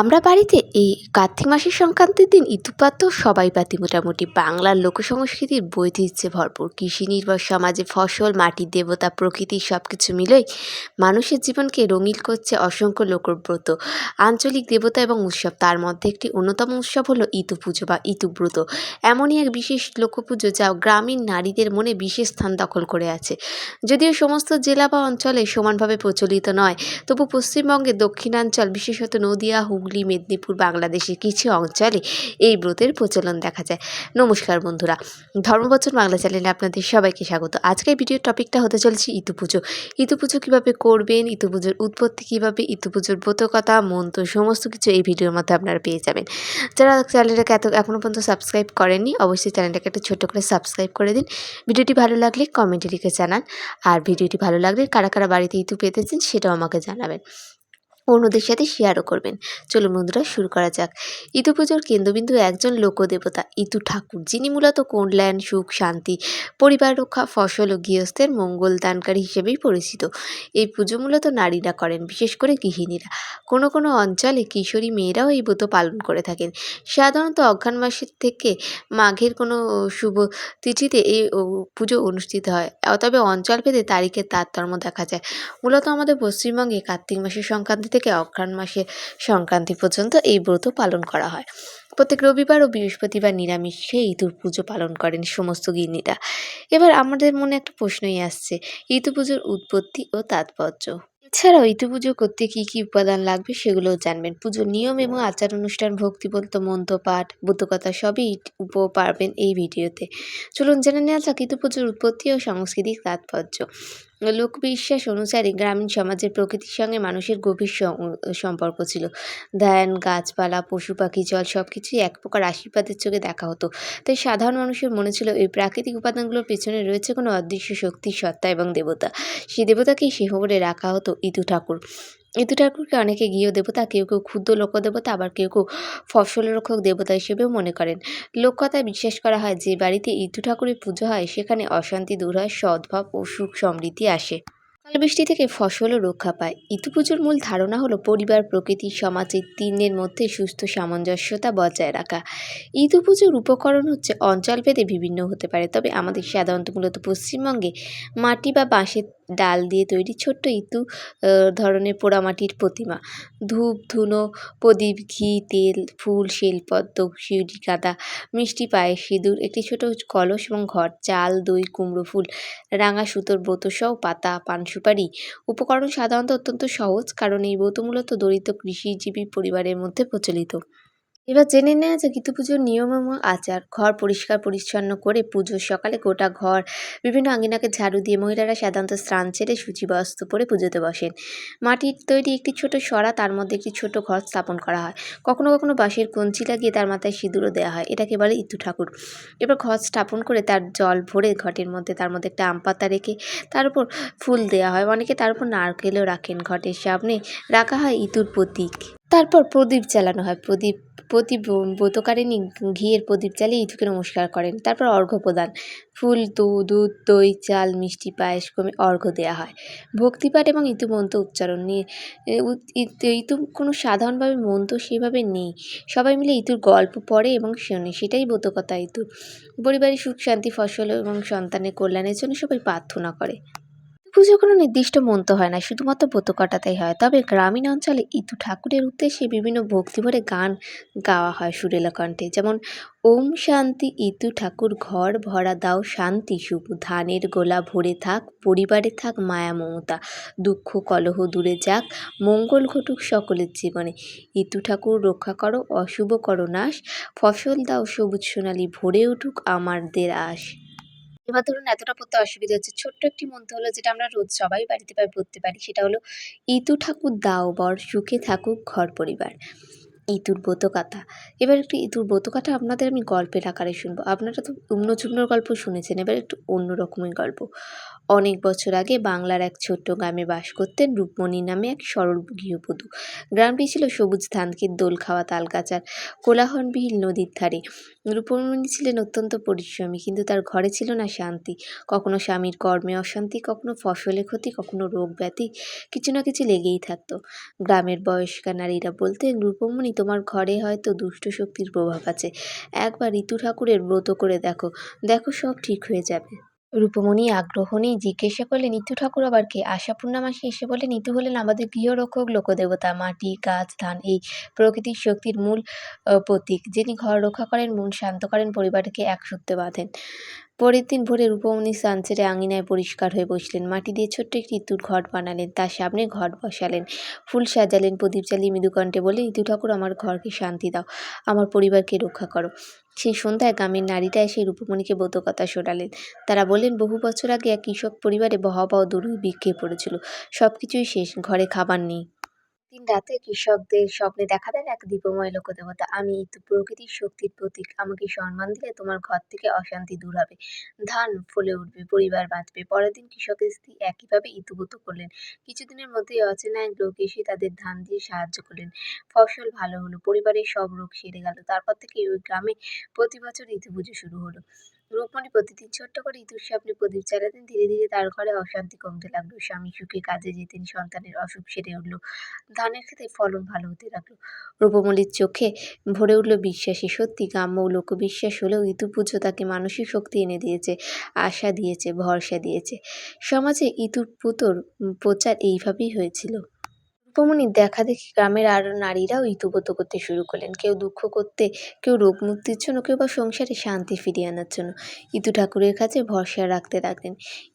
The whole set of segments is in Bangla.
আমরা বাড়িতে এই কার্তিক মাসের সংক্রান্তির দিন ইতুপাত সবাই পাতি মোটামুটি। বাংলার লোকসংস্কৃতির বৈচিত্র্যে ভরপুর। কৃষি নির্ভর সমাজে ফসল মাটির দেবতা, প্রকৃতি সব কিছু মিলেই মানুষের জীবনকে রঙিন করছে অসংখ্য লোকব্রত। আঞ্চলিক দেবতা এবং উৎসব, তার মধ্যে একটি অন্যতম উৎসব হলো ইতু পুজো বা ইতুব্রত। এমনই এক বিশেষ লোকপুজো যা গ্রামীণ নারীদের মনে বিশেষ স্থান দখল করে আছে। যদিও সমস্ত জেলা বা অঞ্চলে সমানভাবে প্রচলিত নয়, তবু পশ্চিমবঙ্গের দক্ষিণাঞ্চল, বিশেষত নদিয়া মেদিনীপুর, বাংলাদেশের কিছু অঞ্চলে এই ব্রতের প্রচলন দেখা যায়। নমস্কার বন্ধুরা, ধর্মবচন বাংলা চ্যানেলে আপনাদের সবাইকে স্বাগত। আজকের ভিডিওর টপিকটা হতে চলেছে ইতু পুজো। ইতু পুজো কীভাবে করবেন, ইতু পুজোর উৎপত্তি কীভাবে, ইতু পুজোর ব্রতকথা মন্ত্র সমস্ত কিছু এই ভিডিওর মধ্যে আপনারা পেয়ে যাবেন। যারা চ্যানেলটাকে এত এখনও পর্যন্ত সাবস্ক্রাইব করেননি, অবশ্যই চ্যানেলটাকে একটা ছোট্ট করে সাবস্ক্রাইব করে দিন। ভিডিওটি ভালো লাগলে কমেন্টে লিখে জানান। আর ভিডিওটি ভালো লাগলে কারা কারা বাড়িতে ইতু পেতেছেন, সেটাও আমাকে জানাবেন। অন্যদের সাথে শেয়ারও করবেন। চলুন বন্ধুরা, শুরু করা যাক। ইতু পুজোর কেন্দ্রবিন্দু একজন লোকদেবতা, ইতু ঠাকুর, যিনি মূলত কল্যাণ, সুখ, শান্তি, পরিবার রক্ষা, ফসল ও গৃহস্থের মঙ্গল দানকারী হিসেবেই পরিচিত। এই পুজো মূলত নারীরা করেন, বিশেষ করে গৃহিণীরা। কোনো কোনো অঞ্চলে কিশোরী মেয়েরাও এই ব্রত পালন করে থাকেন। সাধারণত অজ্ঞান মাসের থেকে মাঘের কোনো শুভ তিথিতে এই পুজো অনুষ্ঠিত হয়। তবে অঞ্চলভেদে তারিখের তারতম্য দেখা যায়। মূলত আমাদের পশ্চিমবঙ্গে কার্তিক মাসের সংক্রান্তি থেকে অঘ্রাণ মাসের সংক্রান্তি পর্যন্ত এই ব্রত পালন করা হয়। প্রত্যেক রবিবার ও বৃহস্পতিবার নিরামিষে ইঁদুর পুজো পালন করেন সমস্ত গিন্নিরা। এবার আমাদের মনে একটা প্রশ্নই আসছে ইতু পুজোর উৎপত্তি ও তাৎপর্য। এছাড়াও ইতু পুজো করতে কী কী উপাদান লাগবে সেগুলোও জানবেন। পুজোর নিয়ম এবং আচার অনুষ্ঠান, ভক্তিবন্ত, মন্ত্র, পাঠ, বুদ্ধকথা সবই উপ পারবেন এই ভিডিওতে। চলুন জেনে নেওয়া যাক ইতু পুজোর উৎপত্তি ও সাংস্কৃতিক তাৎপর্য। লোকবিশ্বাস অনুসারে গ্রামীণ সমাজের প্রকৃতির সঙ্গে মানুষের গভীর সম্পর্ক ছিল। ধ্যান, গাছপালা, পশু পাখি, জল সব কিছুই এক প্রকার আশীর্বাদের চোখে দেখা হতো। তাই সাধারণ মানুষের মনে ছিল এই প্রাকৃতিক উপাদানগুলোর পেছনে রয়েছে কোনো অদৃশ্য শক্তি সত্তা এবং দেবতা। সেই দেবতাকেই শিহরে রাখা হতো ইতু ঠাকুর। ইতু ঠাকুরকে অনেকে গৃহ দেবতা, কেউ কেউ ক্ষুদ্র লোকদেবতা আবার কেউ কেউ ফসল রক্ষক দেবতা হিসেবেও মনে করেন। লোককথায় বিশ্বাস করা হয় যে, বাড়িতে ইতু ঠাকুরের পুজো হয়, সেখানে অশান্তি দূর হয়, সদ্ভাব ও সুখ সমৃদ্ধি আসে। বৃষ্টি থেকে ফসলও রক্ষা পায়। ইতু পুজোর মূল ধারণা হলো পরিবার, প্রকৃতি সমাজের তিনের মধ্যে সুস্থ সামঞ্জস্যতা বজায় রাখা। ইতু পুজোর উপকরণ হচ্ছে অঞ্চলভেদে বিভিন্ন হতে পারে, তবে আমাদের সাধারণত মূলত পশ্চিমবঙ্গে মাটি বা বাঁশের ডাল দিয়ে তৈরি ছোট্ট ইতু ধরনের পোড়ামাটির প্রতিমা। ধূপ, ধুনো, প্রদীপ, ঘি, তেল, ফুল, শিলপদ্ম শিউলি কাদা মিষ্টি, পায়েস, সিঁদুর, একটি ছোট কলস এবং ঘর, চাল, দই, কুমড়ো ফুল, রাঙা সুতোর ব্রতসহ পাতা, পান, সুপারি। উপকরণ সাধারণত অত্যন্ত সহজ, কারণ এই ব্রত মূলত দরিদ্র কৃষিজীবী পরিবারের মধ্যে প্রচলিত। এবার জেনে নেওয়া যাক ইতু পুজোর নিয়ম এবং আচার। ঘর পরিষ্কার পরিচ্ছন্ন করে পুজোর সকালে গোটা ঘর, বিভিন্ন আঙ্গিনাকে ঝাড়ু দিয়ে মহিলারা সাধারণত স্নান ছেড়ে সূচি বস্ত্র পরে পুজোতে বসেন। মাটির তৈরি একটি ছোট সরা, তার মধ্যে একটি ছোট ঘর স্থাপন করা হয়। কখনো কখনো বাঁশের কঞ্চি লাগিয়ে তার মাথায় সিঁদুরও দেওয়া হয়। এটাকে বলে ইতু ঠাকুর। এবার ঘর স্থাপন করে তার জল ভরে ঘটের মধ্যে তার মধ্যে একটা আম পাতা রেখে তার উপর ফুল দেওয়া হয়। অনেকে তার উপর নারকেলও রাখেন ঘটের সামনে। রাখা হয় ইতুর প্রতীক। তারপর প্রদীপ জ্বালানো হয়। প্রদীপ প্রতি ব্রতকারিণী ঘিয়ের প্রদীপ জ্বালিয়ে ইতুকে নমস্কার করেন। তারপর অর্ঘ্য প্রদান। ফুল দুধ, দই, চাল, মিষ্টি, পায়েস ক্রমে অর্ঘ্য দেওয়া হয়। ভক্তিপাঠ এবং মন্ত্র উচ্চারণ নিয়ে ইতু, কোনো সাধারণভাবে মন্ত্র সেভাবে নেই। সবাই মিলে ইতুর গল্প পড়ে এবং শোনে। সেটাই ব্রতকথা ইতুর পরিবারের সুখ, শান্তি, ফসল এবং সন্তানের কল্যাণের জন্য সবাই প্রার্থনা করে। পুজো কোনো নির্দিষ্ট মন্ত্র হয় না, শুধুমাত্র ব্রত কাটাতেই হয়। তবে গ্রামীণ অঞ্চলে ইতু ঠাকুরের উদ্দেশ্যে বিভিন্ন ভক্তিভরে গান গাওয়া হয় সুরেলা কণ্ঠে। যেমন, ওম শান্তি, ইতু ঠাকুর, ঘর ভরা দাও শান্তি শুভ ধানের গোলা ভরে থাক, পরিবারে থাক মায়া মমতা, দুঃখ কলহ দূরে যাক, মঙ্গল ঘটুক সকলের জীবনে। ইতু ঠাকুর, রক্ষা করো, অশুভ করো নাশ, ফসল দাও সবুজ সোনালি, ভরে উঠুক আমাদের আশ। এবার ধরুন এতটা পড়তে অসুবিধা হচ্ছে। ছোট্ট একটি মন্ত্র হলো যেটা আমরা রোজ সবাই বাড়িতে পড়তে পারি। সেটা হলো, ইতু ঠাকুর দাও বর, সুখে থাকুক ঘর পরিবার। ইতুর ব্রতকথা এবার একটু ইতুর ব্রতকথা আপনাদের আমি গল্পের আকারে শুনব। আপনারা তো উম্ন চুম্নর গল্প শুনেছেন, এবার একটু অন্য রকমের গল্প। অনেক বছর আগে বাংলার এক ছোট্ট গ্রামে বাস করতেন রূপমণি নামে এক সরল গৃহবধূ গ্রামটি ছিল সবুজ ধানক্ষেত দোল খাওয়া, তালগাছার কোলাহলবিহীন নদীর ধারে। রূপমণি ছিলেন অত্যন্ত পরিশ্রমী, কিন্তু তার ঘরে ছিল না শান্তি। কখনো স্বামীর কর্মে অশান্তি, কখনো ফসলে ক্ষতি, কখনো রোগ ব্যাধি, কিছু না কিছু লেগেই থাকতো। গ্রামের বয়স্কা নারীরা বলতেন, রূপমণি তোমার ঘরে হয়তো দুষ্ট শক্তির প্রভাব আছে। একবার ঋতু ঠাকুরের ব্রত করে দেখো দেখো সব ঠিক হয়ে যাবে। রূপমণি আগ্রহ নিয়ে জিজ্ঞাসা করলেন নিতু ঠাকুর আবার কে? আশাপূর্ণা মাসি এসে বলে নিতু হলেন আমাদের গৃহরক্ষক লোকদেবতা। মাটি, গাছ, ধান, এই প্রকৃতির শক্তির মূল প্রতীক। যিনি ঘর রক্ষা করেন, মন শান্ত করেন, পরিবারকে এক সূত্রে বাঁধেন। পরের দিন ভোরে রূপমণি ছেড়ে আঙিনায় পরিষ্কার হয়ে বসলেন। মাটি দিয়ে ছোট্ট একটি ইতুর ঘট বানালেন, তার সামনে ঘট বসালেন। ফুল সাজালেন, প্রদীপ জ্বালিয়ে মৃদুকণ্ঠে বলে ইতু ঠাকুর, আমার ঘরকে শান্তি দাও, আমার পরিবারকে রক্ষা করো। সেই সন্ধ্যায় গ্রামের নারীরা এসে রূপমণিকে ব্রতকথা শোনালেন। তারা বললেন, বহু বছর আগে এক কৃষক পরিবারে ভয়াবহ বিক্ষে পড়েছিল। সব কিছুই শেষ, ঘরে খাবার নেই। দিন রাতে কৃষকদের স্বপ্নে দেখা দেন এক দীপময় লোকদেবতা। আমি ইতু প্রকৃতির শক্তির প্রতীক। আমাকে সম্মান দিলে তোমার ঘর থেকে অশান্তি দূর হবে। ধান ফলে উঠবে, পরিবার বাঁচবে। পরের দিন কৃষকের স্ত্রী একইভাবে ইতুব্রত করলেন। কিছুদিনের মধ্যেই অচেনা এক লোক এসে তাদের ধান দিয়ে সাহায্য করলেন। ফসল ভালো হলো, পরিবারের সব রোগ সেরে গেল। তারপর থেকে ওই গ্রামে প্রতি বছর ঋতু পুজো শুরু হলো। রূপমণি প্রতিদিন ছোট্ট করে ইঁদুর সামনে প্রদীপ চালাতেন ধীরে ধীরে তার ঘরে অশান্তি কমতে লাগল। স্বামী সুখে কাজে যেতেন, সন্তানের অসুখ সেরে উঠল। ধানের ক্ষেতে ফলন ভালো হতে লাগল। রূপমণির চোখে ভরে উঠল বিশ্বাসী সত্যি। গ্রাম্য লোকবিশ্বাস হলেও ইতু পুজো তাকে মানসিক শক্তি এনে দিয়েছে, আশা দিয়েছে, ভরসা দিয়েছে। সমাজে ইতুর পুতোর প্রচার এইভাবেই হয়েছিল। রূপমণির দেখা দেখি গ্রামের আরও নারীরাও ইতুব্রত করতে শুরু করলেন। কেউ দুঃখ করতে, কেউ রোগ মুক্তির জন্য, কেউ বা সংসারে শান্তি ফিরিয়ে আনার জন্য ইতু ঠাকুরের কাছে ভরসা রাখতে থাকলেন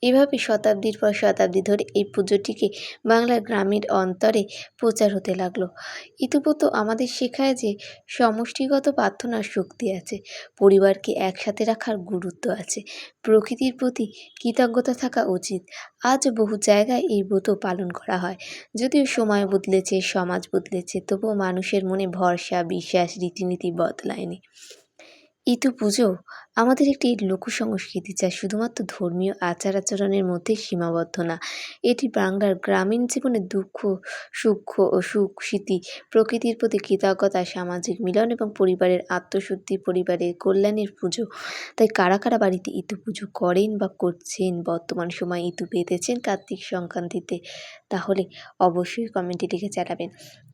এভাবে শতাব্দীর পর শতাব্দী ধরে এই পুজোটিকে বাংলার গ্রামের অন্তরে প্রচার হতে লাগল। ইতুব্রত আমাদের শেখায় যে সমষ্টিগত প্রার্থনার শক্তি আছে, পরিবারকে একসাথে রাখার গুরুত্ব আছে, প্রকৃতির প্রতি কৃতজ্ঞতা থাকা উচিত। আজ বহু জায়গায় এই ব্রত পালন করা হয়। যদিও সময় বদলেছে সমাজ বদলেছে তবুও মানুষের মনে ভরসা বিশ্বাস রীতিনীতি বদলায়নি। ইতু পুজো। আমাদের একটি লোক সংস্কৃতি যা শুধুমাত্র ধর্মীয় আচার আচরণের মধ্যে সীমাবদ্ধ না, এটি বাংলার গ্রামীণ জীবনের দুঃখ, সুখ ও সুখ স্মৃতি, প্রকৃতির প্রতি কৃতজ্ঞতা, সামাজিক মিলন এবং পরিবারের আত্মশুদ্ধি, পরিবারের কল্যাণের পুজো। তাই কারা কারা বাড়িতে ইতু পুজো করেন বা করছেন, বর্তমান সময়ে ইতু পেতেছেন কার্তিক সংক্রান্তিতে, তাহলে অবশ্যই কমেন্টে লিখে জানাবেন।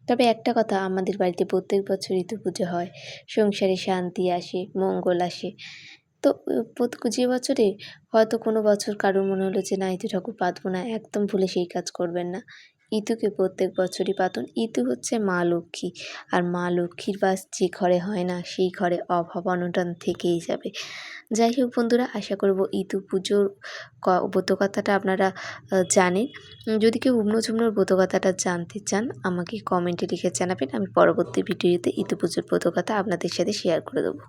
তবে একটা কথা আমাদের বাড়িতে প্রত্যেক বছর ঋতু পুজো হয়। সংসারে শান্তি আসে, মঙ্গল আসে। তো যে বছরে হয়তো কোনো বছর কারোর মনে হলো যে, না, এই তো ঠাকুর পাতবো না। একদম ভুলে সেই কাজ করবেন না। ইতুকে প্রত্যেক বছরই পাতুন। ইতু হচ্ছে মা লক্ষ্মী। আর মা লক্ষ্মীর বাস যে ঘরে হয় না, সেই ঘরে অভাব অনটন থেকেই যাবে। যাই হোক বন্ধুরা, আশা করব ইতু পুজোর ব্রতকথাটা আপনারা জানেন। যদি কেউ উমনো ঝুমনোর ব্রতকথাটা জানতে চান, আমাকে কমেন্টে লিখে জানাবেন। আমি পরবর্তী ভিডিওতে ইতু পুজোর ব্রতকথা আপনাদের সাথে শেয়ার করে দেবো।